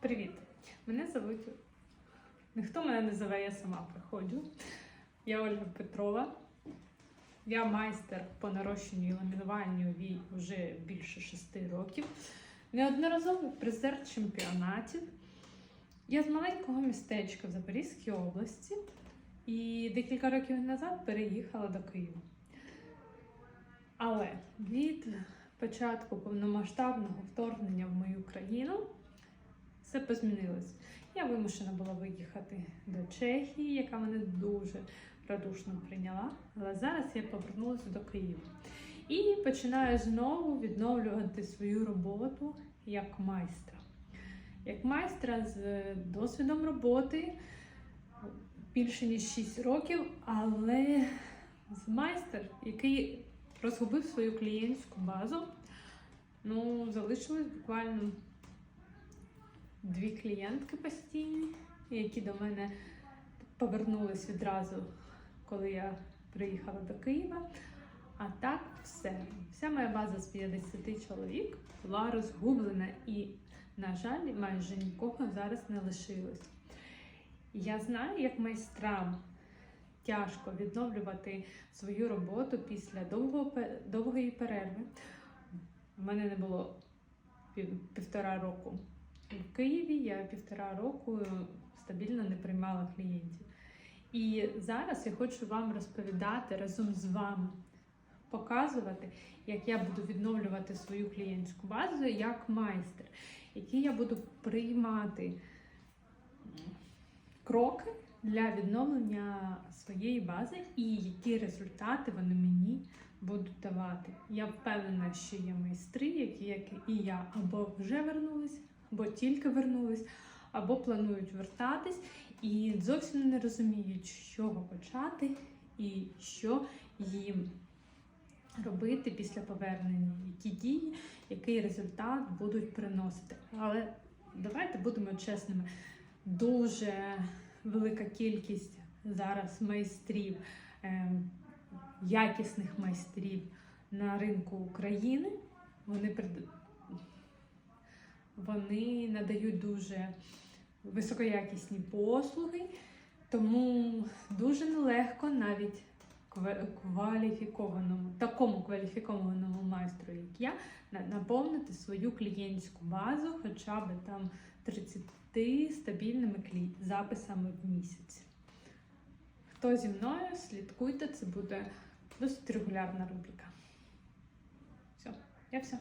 Привіт! Мене звуть. Ніхто мене не зове, я сама приходжу. Я Ольга Петрова. Я майстер по нарощенню і ламінуванню вій вже більше шести років. Неодноразовий призер чемпіонатів. Я з маленького містечка в Запорізькій області і декілька років назад переїхала до Києва. Але від початку повномасштабного вторгнення в мою країну все позмінилось. Я вимушена була виїхати до Чехії, яка мене дуже радушно прийняла. Але зараз я повернулася до Києва і починаю знову відновлювати свою роботу як майстра. Як майстра з досвідом роботи більше ніж 6 років, але з майстер, який розгубив свою клієнтську базу. Ну, залишилось буквально дві клієнтки постійні, які до мене повернулись відразу, коли я приїхала до Києва. А так все. Вся моя база з 50 чоловік була розгублена і, на жаль, майже нікого зараз не лишилось. Я знаю, як майстрам тяжко відновлювати свою роботу після довгого, пе- довгої перерви. У мене не було півтора року в Києві. Я півтора року стабільно не приймала клієнтів. І зараз я хочу вам розповідати разом з вами, показувати, як я буду відновлювати свою клієнтську базу як майстер, які я буду приймати кроки для відновлення своєї бази і які результати вони мені будуть давати. Я впевнена, що є майстри, які, як і я, або вже вернулись, або тільки вернулись, або планують вертатись, і зовсім не розуміють, з чого почати і що їм робити після повернення, які дії, який результат будуть приносити. Але давайте будемо чесними. Дуже велика кількість зараз майстрів, ем, якісних майстрів на ринку України. Вони вони надають дуже високоякісні послуги, тому дуже нелегко навіть кваліфікованому, такому кваліфікованому майстру, як я, наповнити свою клієнтську базу хоча б там 30 стабільними записами в місяць. Хто зі мною, слідкуйте, це буде досить регулярна рубрика. Все, я все.